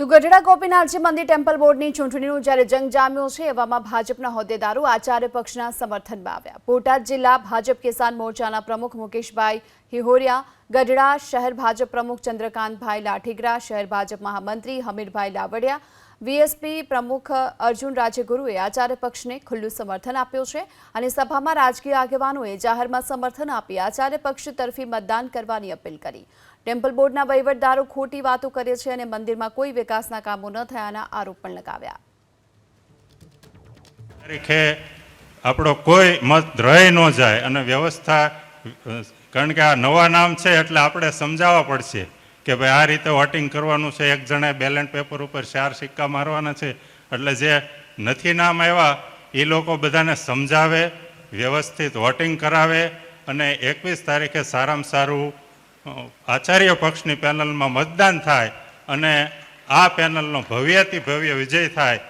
તો ગઢડા ગોપીનાથજી મંદિર ટેમ્પલ બોર્ડની ચૂંટણીનું જ્યારે જંગ જામ્યો છે, એવામાં ભાજપના હોદ્દેદારો આચાર્ય પક્ષના સમર્થનમાં આવ્યા. બોટાદ જિલ્લા ભાજપ કિસાન મોરચાના પ્રમુખ મુકેશભાઈ હિહોરિયા ગઢડા શહેર ભાજપ પ્રમુખ ચંદ્રકાંતભાઈ લાઠીગરા, શહેર ભાજપ મહામંત્રી હમીરભાઈ લાવડિયા વીએસપી પ્રમુખ અર્જુન રાજ્યગુરુએ આચાર્ય પક્ષને ખુલ્લું સમર્થન આપ્યું છે અને સભામાં રાજકીય આગેવાનોએ જાહેરમાં સમર્થન આપી આચાર્ય પક્ષ તરફી મતદાન કરવાની અપીલ કરી. ટેમ્પલ બોર્ડના વહીવટદારો ખોટી વાતો કરે છે અને મંદિરમાં કોઈ વિકાસના કામો ન થયાના આરોપ પણ લગાવ્યા. તારીખે આપણો કોઈ મત રહી ન જાય અને વ્યવસ્થા કારણ કે આ નવા નામ છે એટલે આપણે સમજાવવા પડશે કે ભાઈ આ રીતે વોટિંગ કરવાનું છે. એક જણે બેલેન્ટ પેપર ઉપર ચાર સિક્કા મારવાના છે. એટલે જે નથી નામ આવ્યા, એ લોકો બધાને સમજાવે, વ્યવસ્થિત વોટિંગ કરાવે અને એકવીસ તારીખે સારામાં સારું આચાર્ય પક્ષની પેનલમાં મતદાન થાય અને આ પેનલનો ભવ્યથી ભવ્ય વિજય થાય